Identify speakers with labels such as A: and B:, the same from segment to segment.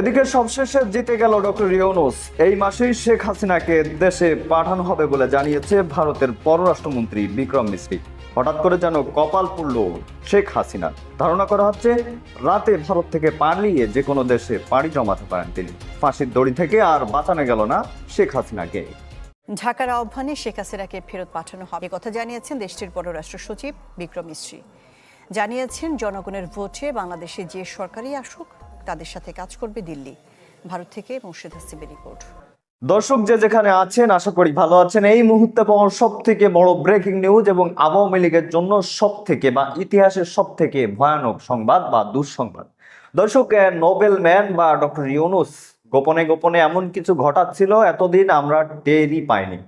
A: এদিকে সবশেষে জিতে গেল ডক্টর ইউনুস। এই মাসেই শেখ হাসিনাকে দেশে পাঠানো হবে বলে জানিয়েছে ভারতের পররাষ্ট্রমন্ত্রী বিক্রম মিশ্রি হঠাৎ করে যেন কপাল পুড়ল শেখ হাসিনা। ধারণা করা হচ্ছে, রাতে ভারত থেকে পালিয়ে যে কোনো দেশে পাড়ি জমাতে পারেন তিনি। ফাঁসির দড়ি থেকে আর বাঁচানো গেল না শেখ হাসিনাকে।
B: ঢাকার আহ্বানে শেখ হাসিনাকে ফেরত পাঠানো হবে। কথা জানিয়েছেন দেশটির পররাষ্ট্র সচিব বিক্রম মিশ্রি জানিয়েছেন, জনগণের ভোটে বাংলাদেশে যে সরকারই আসুক তাদের সাথে কাজ করবে দিল্লি, ভারত থেকে মুর্শিদ হাসিবের রিপোর্ট।
A: দর্শক যে যেখানে আছেন, আশা করি ভালো আছেন। এই মুহূর্তে পাওয়া সব থেকে বড় ব্রেকিং নিউজ এবং আওয়ামী লীগের জন্য সব থেকে বা ইতিহাসের সব থেকে ভয়ানক সংবাদ বা দুঃসংবাদ। দর্শক নোবেল ম্যান বা ডক্টর ইউনুস, গোপনে গোপনে এমন কিছু ঘটাচ্ছিল, এতদিন আমরা টেরই পাইনি।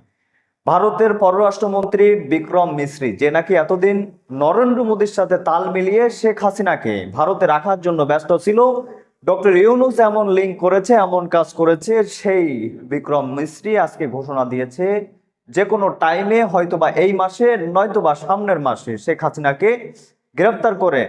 A: ভারতের পররাষ্ট্রমন্ত্রী বিক্রম মিশ্রি, যে নাকি এতদিন নরেন্দ্র মোদীর সাথে তাল মিলিয়ে শেখ হাসিনাকে ভারতে রাখার জন্য ব্যস্ত ছিল ডক্টর ইউনুস এমন লিঙ্ক করেছে, এমন কাজ করেছে, সেই বিক্রম মিস্ত্রি আজকে ঘোষণা দিয়েছে যে কোনো টাইমে হয়তোবা এই মাসে, নয়তোবা সামনের মাসে শেখ হাসিনাকে গ্রেফতার করে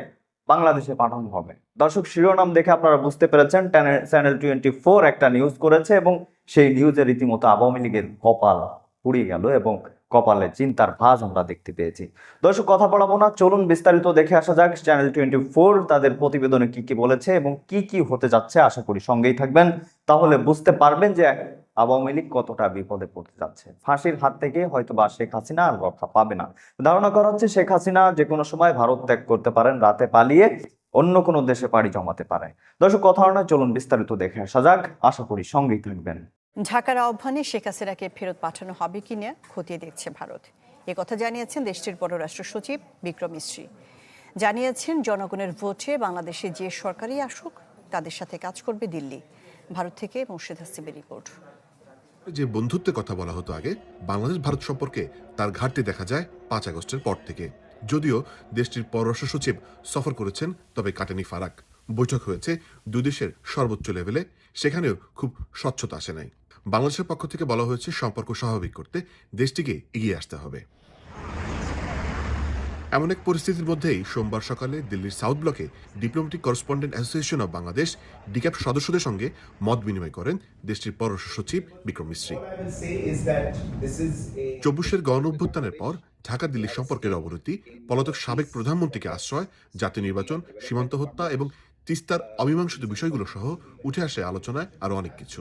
A: বাংলাদেশে পাঠানো হবে। দর্শক, শিরোনাম দেখে আপনারা বুঝতে পেরেছেন চ্যানেল টোয়েন্টি ফোর একটা নিউজ করেছে এবং সেই নিউজের রীতিমতো আওয়ামী লীগের কপাল পুড়িয়ে গেল এবং কপালে চিন্তার ভাঁজ আমরা দেখতে পেয়েছি। দর্শক, কথা বলাবো না, চলুন বিস্তারিত দেখে আসা যাক। চ্যানেল টোয়েন্টি ফোর তাদের প্রতিবেদনে কি কি বলেছে এবং কি কি হতে যাচ্ছে, আশা করি সঙ্গেই থাকবেন। তাহলে বুঝতে পারবেন যে আওয়ামী লীগ কতটা বিপদে পড়তে যাচ্ছে। ফাঁসির হাত থেকে হয়তো বা শেখ হাসিনা আর রক্ষা পাবে না। ধারণা করা হচ্ছে শেখ হাসিনা যে কোনো সময় ভারত ত্যাগ করতে পারেন, রাতে পালিয়ে অন্য কোনো দেশে পাড়ি জমাতে পারে। দর্শক, কথা নয় চলুন বিস্তারিত দেখে আসা যাক। আশা করি সঙ্গেই থাকবেন।
B: ঢাকার আহ্বানে শেখ হাসিনাকে ফেরত পাঠানো হবে কিনা খতিয়ে দেখছে ভারত। কথা জানিয়েছেন দেশটির পররাষ্ট্র সচিব বিক্রম মিশ্রি জানিয়েছেন জনগণের ভোটে বাংলাদেশে যে সরকারই আসুক, তাদের সাথে কাজ করবে দিল্লি। ভারত থেকে মুর্শিদ হাসিবের রিপোর্ট।
C: যে বন্ধুত্বের কথা বলা হতো আগে, বাংলাদেশ ভারত সম্পর্কে তার ঘাটতি দেখা যায় পাঁচ আগস্টের পর থেকে। যদিও দেশটির পররাষ্ট্র সচিব সফর করেছেন, তবে কাটেনি ফারাক। বৈঠক হয়েছে দুদেশের সর্বোচ্চ লেভেলে, সেখানেও খুব স্বচ্ছতা আসে নাই। বাংলাদেশের পক্ষ থেকে বলা হয়েছে, সম্পর্ক স্বাভাবিক করতে দেশটিকে এগিয়ে আসতে হবে। এমন এক পরিস্থিতির মধ্যেই সোমবার সকালে দিল্লির সাউথ ব্লকে diplomatic correspondent association of Bangladesh, ডিক্যাপ সদস্যদের সঙ্গে মত বিনিময় করেন দেশটির পররাষ্ট্র সচিব বিক্রম মিশ্রী চব্বিশের গণ অভ্যুত্থানের পর ঢাকা দিল্লি সম্পর্কের অবনতি, পলাতক সাবেক প্রধানমন্ত্রীকে আশ্রয়, জাতীয় নির্বাচন, সীমান্ত হত্যা এবং তিস্তার অমীমাংসিত বিষয়গুলো সহ উঠে আসে আলোচনায় আরও অনেক কিছু.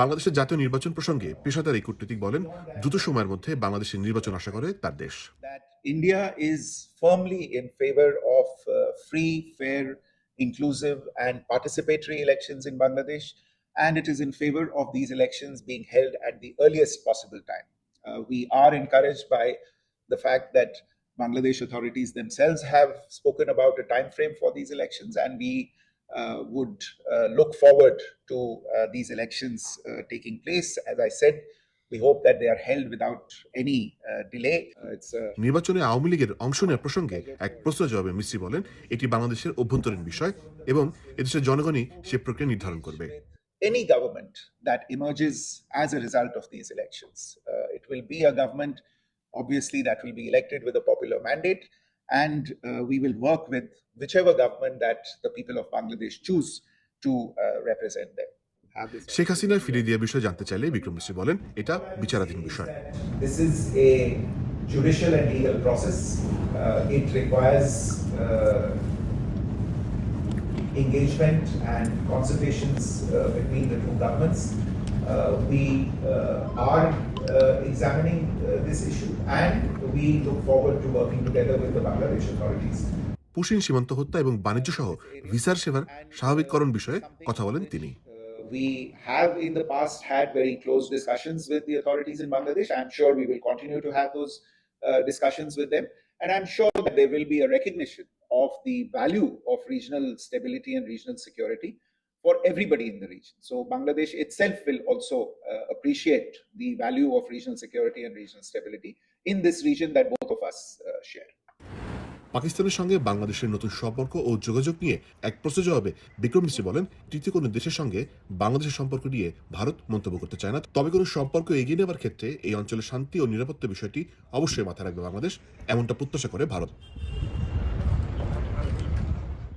C: বাংলাদেশের জাতীয় নির্বাচন প্রসঙ্গে পেশাদার এই কূটনীতিক বলেন দ্রুত সময়ের মধ্যে বাংলাদেশের নির্বাচন আশা করে তার দেশ
D: is firmly in favor of uh, free, fair, inclusive, and participatory elections in Bangladesh, and it is in favor of these elections being held at the earliest possible time. Uh, we are encouraged by the fact that Bangladesh authorities themselves have spoken about a time frame for these elections, and we uh, would uh, look forward to uh, these elections uh, taking place. As I said, we hope that they are held without any uh, delay. Uh, it's a
C: নির্বাচনে আওয়ামী লীগের অংশ নেওয়ার প্রসঙ্গে এক প্রশ্ন জবাবে মিশ্রি বলেন এটি বাংলাদেশের অভ্যন্তরীণ বিষয় এবং এদেশের জনগণই সে প্রক্রিয়া নির্ধারণ করবে
D: any government that emerges as a result of these elections. Uh, it will be a government, obviously, that will be elected with a popular mandate, and uh, we will work with whichever government that the people of Bangladesh choose to uh, represent them. Have this-
C: Sheikh হাসিনার ফিরিয়ে দেওয়ার বিষয়ে জানতে চাইলে বিক্রম মিশ্রি বলেন এটা বিচারাধীন বিষয়
D: This is a judicial and legal process. Uh, it requires uh, engagement and consultations uh, between the two governments. Uh, we uh, are uh, examining uh, this issue and we look forward to working together with the Bangladesh authorities.
C: Push in সীমান্ত হত্যা এবং বাণিজ্য সহ ভিসার সেবার স্বাভাবিককরণ বিষয়ে কথা বলেন তিনি
D: Uh, we have in the past had very close discussions with the authorities in Bangladesh. I'm sure we will continue to have those uh, discussions with them. And I'm sure that there will be a recognition of the value of regional stability and regional security for everybody in the region. So Bangladesh itself will also uh, appreciate the value of regional security and regional stability in this region that both of us uh, share.
C: পাকিস্তানের সঙ্গে বাংলাদেশের নতুন সম্পর্ক ও যোগাযোগ নিয়ে এক প্রশ্ন জবাবে বিক্রম মিশ্রি বলেন তৃতীয় কোনো দেশের সঙ্গে বাংলাদেশের সম্পর্ক নিয়ে ভারত মন্তব্য করতে চায় না তবে কোনো সম্পর্ক এগিয়ে নেওয়ার ক্ষেত্রে এই অঞ্চলের শান্তি ও নিরাপত্তা বিষয়টি অবশ্যই মাথায় রাখবে বাংলাদেশ এমনটা প্রত্যাশা করে ভারত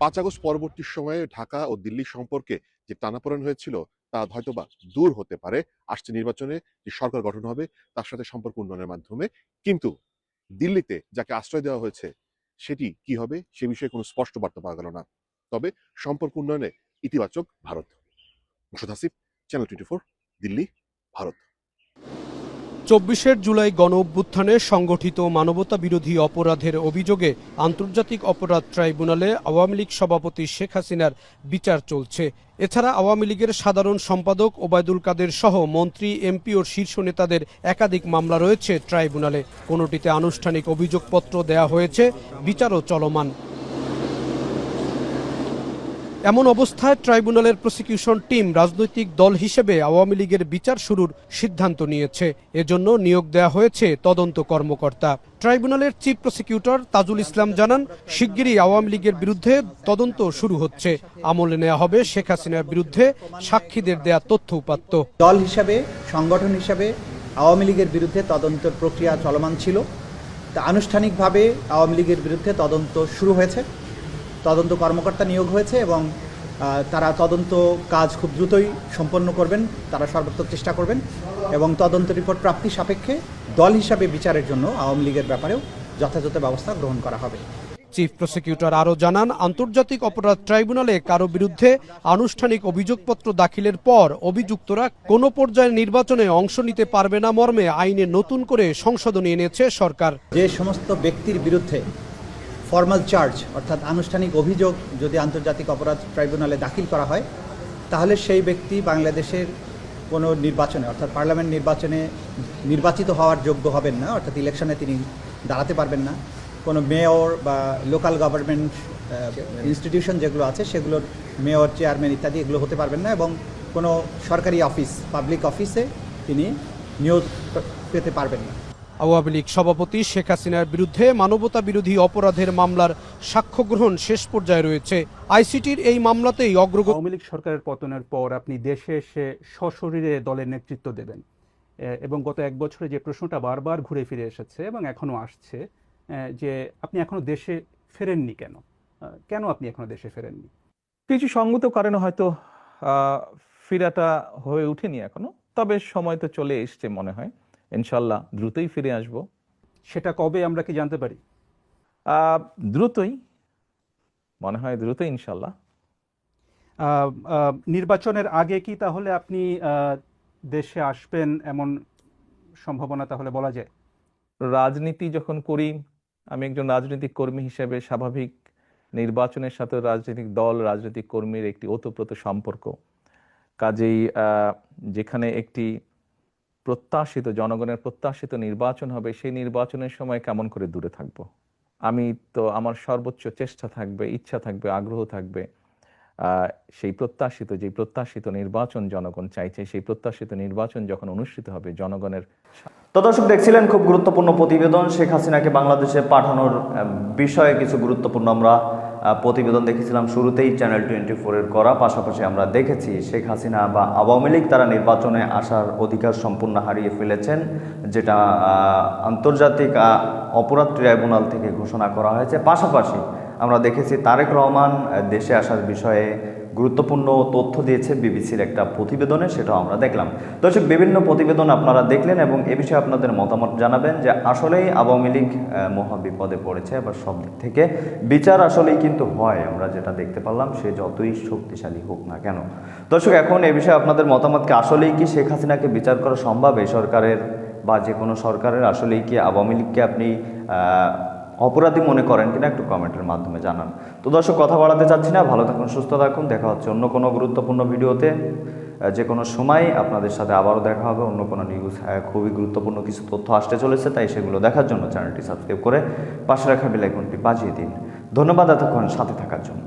C: পাঁচ আগস্ট পরবর্তী সময়ে ঢাকা ও দিল্লি সম্পর্কে যে টানাপোড়েন হয়েছিল, তা হয়তোবা দূর হতে পারে। আসছে নির্বাচনে যে সরকার গঠন হবে, তার সাথে সম্পর্ক উন্নয়নের মাধ্যমে। কিন্তু দিল্লিতে যাকে আশ্রয় দেওয়া হয়েছে, সেটি কি হবে, সে বিষয়ে কোনো স্পষ্ট বার্তা পাওয়া গেল না। তবে সম্পর্ক উন্নয়নে ইতিবাচক ভারত। মোশাদ হাসিফ চ্যানেল টোয়েন্টি দিল্লি, ভারত।
E: চব্বিশের জুলাই গণ অভ্যুত্থানে সংগঠিত মানবতা বিরোধী অপরাধের অভিযোগে আন্তর্জাতিক অপরাধ ট্রাইব্যুনালে আওয়ামী লীগ সভাপতি শেখ হাসিনার বিচার চলছে। এছাড়া আওয়ামী লীগের সাধারণ সম্পাদক ওবায়দুল কাদের সহ মন্ত্রী, এমপি ও শীর্ষ নেতাদের একাধিক মামলা রয়েছে ট্রাইব্যুনালে। কোনোটিতে আনুষ্ঠানিক অভিযোগপত্র দেয়া হয়েছে, বিচারও চলমান। এমন অবস্থায় ট্রাইব্যুনালের প্রসিকিউশন টিম রাজনৈতিক দল হিসেবে আওয়ামী লীগের বিচার শুরুর সিদ্ধান্ত নিয়েছে। এজন্য নিয়োগ দেওয়া হয়েছে তদন্ত কর্মকর্তা। ট্রাইব্যুনালের চিফ প্রসিকিউটর তাজুল ইসলাম জানান, শিগগিরই আওয়ামী লীগের বিরুদ্ধে তদন্ত শুরু হচ্ছে। আমলে নেওয়া হবে শেখ হাসিনার বিরুদ্ধে সাক্ষীদের দেয়া তথ্য উপাত্ত।
F: দল হিসাবে, সংগঠন হিসাবে আওয়ামী লীগের বিরুদ্ধে তদন্তের প্রক্রিয়া চলমান ছিল। তা আনুষ্ঠানিকভাবে আওয়ামী লীগের বিরুদ্ধে তদন্ত শুরু হয়েছে। তদন্ত কর্মকর্তা নিয়োগ হয়েছে এবং তারা তদন্ত কাজ খুব দ্রুতই সম্পন্ন করবেন তারা সর্বোত্তম চেষ্টা করবেন এবং তদন্ত রিপোর্ট প্রাপ্তি সাপেক্ষে দল হিসাবে বিচারের জন্য আওয়ামী লীগের ব্যাপারেও যথাযথ ব্যবস্থা গ্রহণ করা হবে।
E: চিফ প্রসিকিউটর আরও জানান আন্তর্জাতিক অপরাধ ট্রাইব্যুনালে কারও বিরুদ্ধে আনুষ্ঠানিক অভিযোগপত্র দাখিলের পর অভিযুক্তরা কোনো পর্যায়ে নির্বাচনে অংশ নিতে পারবে না মর্মে আইনে নতুন করে সংশোধনী এনেছে সরকার।
F: যে সমস্ত ব্যক্তির বিরুদ্ধে ফর্মাল চার্জ অর্থাৎ আনুষ্ঠানিক অভিযোগ যদি আন্তর্জাতিক অপরাধ ট্রাইব্যুনালে দাখিল করা হয়, তাহলে সেই ব্যক্তি বাংলাদেশের কোনো নির্বাচনে, অর্থাৎ পার্লামেন্ট নির্বাচনে নির্বাচিত হওয়ার যোগ্য হবেন না, অর্থাৎ ইলেকশনে তিনি দাঁড়াতে পারবেন না। কোনো মেয়র বা লোকাল গভর্নমেন্ট ইনস্টিটিউশন যেগুলো আছে, সেগুলোর মেয়র চেয়ারম্যান ইত্যাদি এগুলো হতে পারবেন না এবং কোনো সরকারি অফিস পাবলিক অফিসে তিনি নিয়োগ পেতে পারবেন না।
E: আওয়ামী লীগ সভাপতি শেখ হাসিনার বিরুদ্ধে মানবতা বিরোধী অপরাধের মামলার সাক্ষ্য গ্রহণ শেষ পর্যায়ে রয়েছে। আইসিটির এই মামলাতেই অগ্রগতি
G: আওয়ামী লীগ সরকারের পতনের পর আপনি দেশে এসে সশরীরে দলের নেতৃত্ব দেবেন। এবং গত এক বছরে যে প্রশ্নটা বারবার ঘুরে ফিরে এসেছে এবং এখনও আসছে যে আপনি এখনও দেশে ফেরেননি কেন? কেন আপনি এখনও দেশে ফেরেননি?
H: কিছু সঙ্গত কারণে হয়তো ফিরাটা হয়ে ওঠেনি এখনও তবে সময় তো চলে এসছে মনে হয়। ইনশাল্লাহ দ্রুতই ফিরে আসব।
G: সেটা কবে আমরা কি জানতে পারি?
H: দ্রুতই মনে হয় দ্রুতই ইনশাল্লাহ।
G: নির্বাচনের আগে কি তাহলে আপনি দেশে আসবেন এমন সম্ভাবনা তাহলে বলা যায়?
H: রাজনীতি যখন করি আমি একজন রাজনৈতিক কর্মী হিসেবে স্বাভাবিক নির্বাচনের সাথে রাজনৈতিক দল রাজনৈতিক কর্মীর একটি ওতপ্রোত সম্পর্ক। কাজেই যেখানে একটি প্রত্যাশিত, জনগণের প্রত্যাশিত নির্বাচন হবে, সেই নির্বাচনের সময় কেমন করে দূরে থাকব? আমি তো আমার সর্বোচ্চ চেষ্টা থাকবে, ইচ্ছা থাকবে, আগ্রহ থাকবে সেই প্রত্যাশিত, যে প্রত্যাশিত নির্বাচন জনগণ চাইছে, সেই প্রত্যাশিত নির্বাচন যখন অনুষ্ঠিত হবে, জনগণের
A: তো দর্শক দেখছিলেন খুব গুরুত্বপূর্ণ প্রতিবেদন, শেখ হাসিনাকে বাংলাদেশে পাঠানোর বিষয়ে কিছু গুরুত্বপূর্ণ আমরা প্রতিবেদন দেখেছিলাম শুরুতেই চ্যানেল টোয়েন্টি ফোরের করা, পাশাপাশি আমরা দেখেছি শেখ হাসিনা বা আওয়ামী লীগ তারা নির্বাচনে আসার অধিকার সম্পূর্ণ হারিয়ে ফেলেছেন, যেটা আন্তর্জাতিক অপরাধ ট্রাইব্যুনাল থেকে ঘোষণা করা হয়েছে। পাশাপাশি আমরা দেখেছি তারেক রহমান দেশে আসার বিষয়ে গুরুত্বপূর্ণ তথ্য দিয়েছে বিবিসির একটা প্রতিবেদনে, সেটাও আমরা দেখলাম। দর্শক, বিভিন্ন প্রতিবেদন আপনারা দেখলেন এবং এ বিষয়ে আপনাদের মতামত জানাবেন যে আসলেই আওয়ামী লীগ মহাবিপদে পড়েছে এবার সব দিক থেকে। বিচার আসলেই কিন্তু হয়, আমরা যেটা দেখতে পারলাম, সে যতই শক্তিশালী হোক না কেন। দর্শক, এখন এ বিষয়ে আপনাদের মতামতকে আসলেই কি শেখ হাসিনাকে বিচার করা সম্ভব? এই সরকারের বা যে কোনো সরকারের, আসলেই কি আওয়ামী লীগকে আপনি অপরাধী মনে করেন কিনা একটু কমেন্টের মাধ্যমে জানান। তো দর্শক, কথা বাড়াতে চাচ্ছি না। ভালো থাকুন, সুস্থ থাকুন। দেখা হচ্ছে অন্য কোনো গুরুত্বপূর্ণ ভিডিওতে। যে কোনো সময় আপনাদের সাথে আবারও দেখা হবে। অন্য কোনো নিউজ খুবই গুরুত্বপূর্ণ কিছু তথ্য আসতে চলেছে, তাই সেগুলো দেখার জন্য চ্যানেলটি সাবস্ক্রাইব করে পাশে রাখা বেলাইকনটি বাজিয়ে দিন। ধন্যবাদ এতক্ষণ সাথে থাকার জন্য।